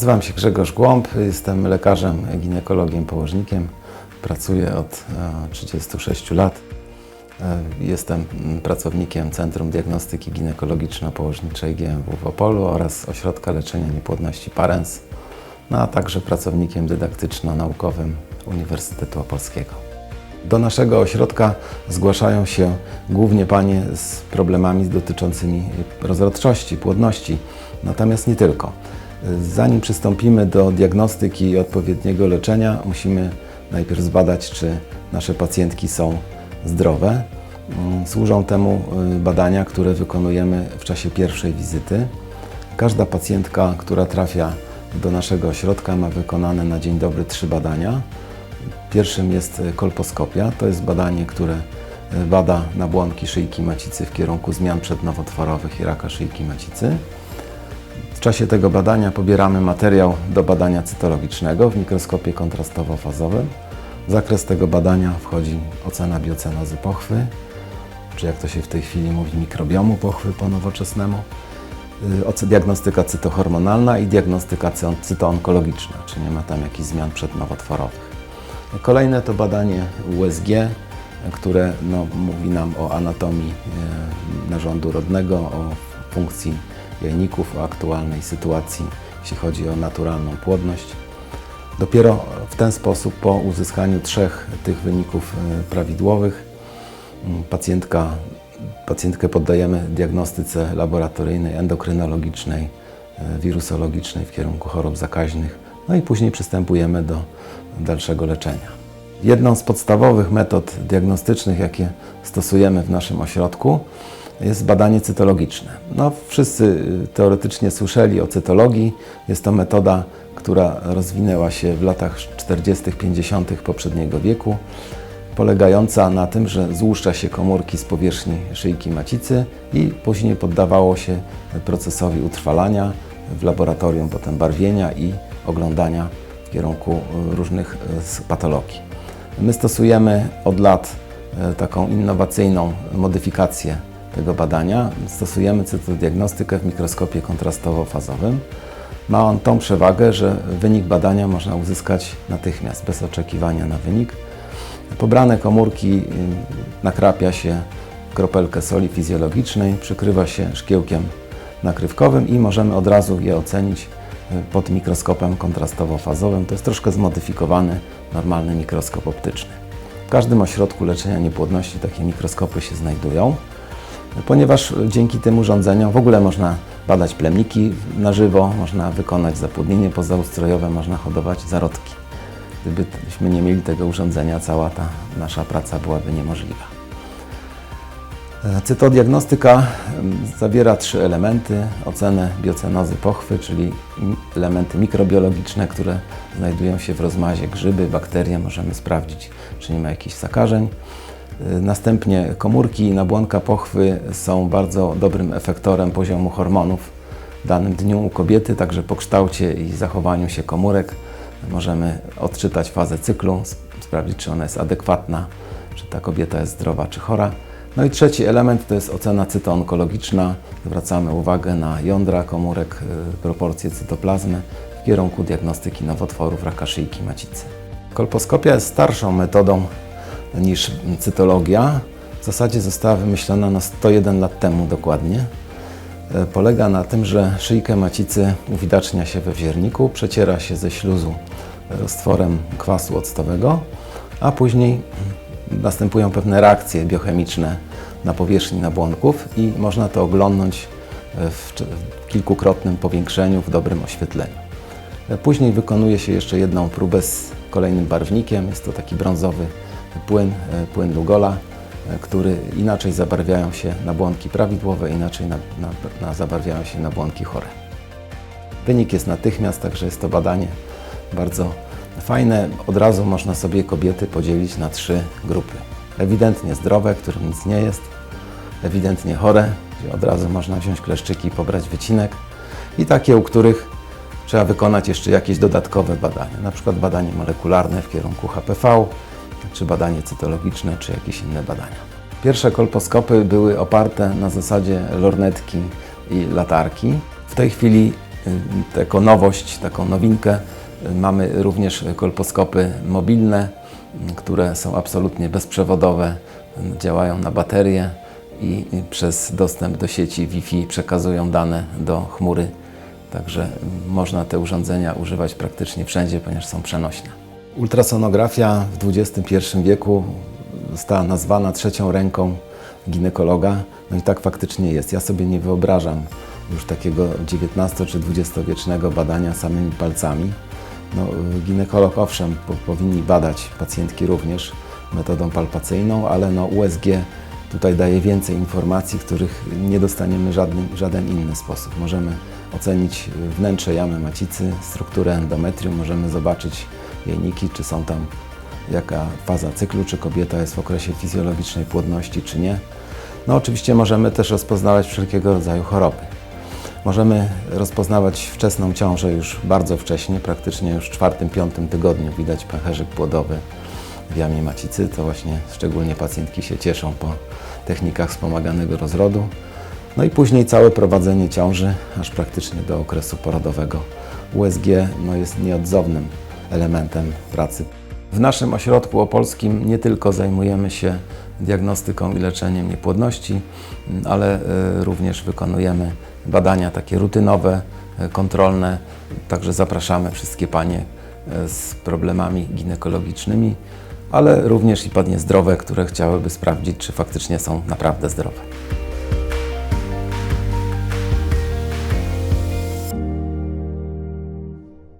Nazywam się Grzegorz Głąb, jestem lekarzem, ginekologiem, położnikiem. Pracuję od e, 36 lat. E, Jestem pracownikiem Centrum Diagnostyki Ginekologiczno-Położniczej GMW w Opolu oraz Ośrodka Leczenia Niepłodności Parens, no, a także pracownikiem dydaktyczno-naukowym Uniwersytetu Opolskiego. Do naszego ośrodka zgłaszają się głównie panie z problemami dotyczącymi rozrodczości, płodności, natomiast nie tylko. Zanim przystąpimy do diagnostyki i odpowiedniego leczenia, musimy najpierw zbadać, czy nasze pacjentki są zdrowe. Mm, Służą temu y, badania, które wykonujemy w czasie pierwszej wizyty. Każda pacjentka, która trafia do naszego ośrodka, ma wykonane na dzień dobry trzy badania. Pierwszym jest e, kolposkopia. To jest badanie, które e, bada nabłonki szyjki macicy w kierunku zmian przednowotworowych i raka szyjki macicy. W czasie tego badania pobieramy materiał do badania cytologicznego w mikroskopie kontrastowo-fazowym. W zakres tego badania wchodzi ocena biocenozy pochwy, czy jak to się w tej chwili mówi, mikrobiomu pochwy po nowoczesnemu, y, diagnostyka cytohormonalna i diagnostyka cy- cytoonkologiczna, czy nie ma tam jakichś zmian przednowotworowych. Kolejne to badanie USG, które no, mówi nam o anatomii e, narządu rodnego, o funkcji jajników, o aktualnej sytuacji, jeśli chodzi o naturalną płodność. Dopiero w ten sposób, po uzyskaniu trzech tych wyników e, prawidłowych, pacjentka, pacjentkę poddajemy diagnostyce laboratoryjnej, endokrynologicznej, e, wirusologicznej w kierunku chorób zakaźnych, no i później przystępujemy do dalszego leczenia. Jedną z podstawowych metod diagnostycznych, jakie stosujemy w naszym ośrodku, jest badanie cytologiczne. No, wszyscy y, teoretycznie słyszeli o cytologii. Jest to metoda, która rozwinęła się w latach 40., 50. poprzedniego wieku, polegająca na tym, że złuszcza się komórki z powierzchni szyjki macicy i później poddawało się procesowi utrwalania w laboratorium, potem barwienia i oglądania w kierunku y, różnych y, patologii. My stosujemy od lat taką innowacyjną modyfikację tego badania. Stosujemy cytodiagnostykę w mikroskopie kontrastowo-fazowym. Ma on tą przewagę, że wynik badania można uzyskać natychmiast, bez oczekiwania na wynik. Pobrane komórki y, nakrapia się kropelkę soli fizjologicznej, przykrywa się szkiełkiem nakrywkowym i możemy od razu je ocenić y, pod mikroskopem kontrastowo-fazowym. To jest troszkę zmodyfikowany, normalny mikroskop optyczny. W każdym ośrodku leczenia niepłodności takie mikroskopy się znajdują, ponieważ dzięki tym urządzeniom w ogóle można badać plemniki na żywo, można wykonać zapłodnienie pozaustrojowe, można hodować zarodki. Gdybyśmy nie mieli tego urządzenia, cała ta nasza praca byłaby niemożliwa. Cytodiagnostyka zawiera trzy elementy. Ocenę biocenozy pochwy, czyli elementy mikrobiologiczne, które znajdują się w rozmazie grzyby, bakterie. Możemy sprawdzić, czy nie ma jakichś zakażeń. E, Następnie komórki i nabłonka pochwy są bardzo dobrym efektorem poziomu hormonów w danym dniu u kobiety, także po kształcie i zachowaniu się komórek możemy odczytać fazę cyklu, sp- sprawdzić, czy ona jest adekwatna, czy ta kobieta jest zdrowa, czy chora. No i trzeci element to jest ocena cytoonkologiczna. Zwracamy uwagę na jądra komórek, y, proporcje cytoplazmy w kierunku diagnostyki nowotworów raka szyjki macicy. Kolposkopia jest starszą metodą niż cytologia. W zasadzie została wymyślona na 101 lat temu dokładnie. E, Polega na tym, że szyjkę macicy uwidacznia się we wzierniku, przeciera się ze śluzu roztworem kwasu octowego, a później następują pewne reakcje biochemiczne na powierzchni nabłonków i można to oglądnąć e, w kilkukrotnym powiększeniu, w dobrym oświetleniu. E, Później wykonuje się jeszcze jedną próbę z kolejnym barwnikiem. Jest to taki brązowy płyn, e, płyn Lugola, e, który inaczej zabarwiają się nabłonki prawidłowe, inaczej na, na, na zabarwiają się nabłonki chore. Wynik jest natychmiast, także jest to badanie bardzo fajne. Od razu można sobie kobiety podzielić na trzy grupy. Ewidentnie zdrowe, którym nic nie jest, ewidentnie chore, gdzie od razu można wziąć kleszczyki i pobrać wycinek i takie, u których trzeba wykonać jeszcze jakieś dodatkowe badania, na przykład badanie molekularne w kierunku HPV, czy badanie cytologiczne, czy jakieś inne badania. Pierwsze kolposkopy były oparte na zasadzie lornetki i latarki. W tej chwili Y, Jako nowość, taką nowinkę y, mamy również kolposkopy mobilne, y, które są absolutnie bezprzewodowe, y, działają na baterie i przez dostęp do sieci Wi-Fi przekazują dane do chmury. Także y, można te urządzenia używać praktycznie wszędzie, ponieważ są przenośne. Ultrasonografia w XXI wieku została nazwana trzecią ręką ginekologa. No i tak faktycznie jest. Ja sobie nie wyobrażam już takiego XIX czy XX-wiecznego badania samymi palcami. No, ginekolog owszem, po, powinni badać pacjentki również metodą palpacyjną, ale no, USG tutaj daje więcej informacji, których nie dostaniemy w żaden inny sposób. Możemy ocenić wnętrze jamy macicy, strukturę endometrium, możemy zobaczyć jajniki, czy są tam jaka faza cyklu, czy kobieta jest w okresie fizjologicznej płodności, czy nie. No oczywiście możemy też rozpoznawać wszelkiego rodzaju choroby. Możemy rozpoznawać wczesną ciążę już bardzo wcześnie, praktycznie już w czwartym, piątym tygodniu widać pęcherzyk płodowy w jamie macicy. To właśnie szczególnie pacjentki się cieszą po technikach wspomaganego rozrodu. No i później całe prowadzenie ciąży, aż praktycznie do okresu porodowego. USG no, jest nieodzownym elementem pracy. W naszym ośrodku opolskim nie tylko zajmujemy się diagnostyką i leczeniem niepłodności, m, ale e, również wykonujemy badania takie rutynowe, e, kontrolne. Także zapraszamy wszystkie panie e, z problemami ginekologicznymi, ale również i panie zdrowe, które chciałyby sprawdzić, czy faktycznie są naprawdę zdrowe.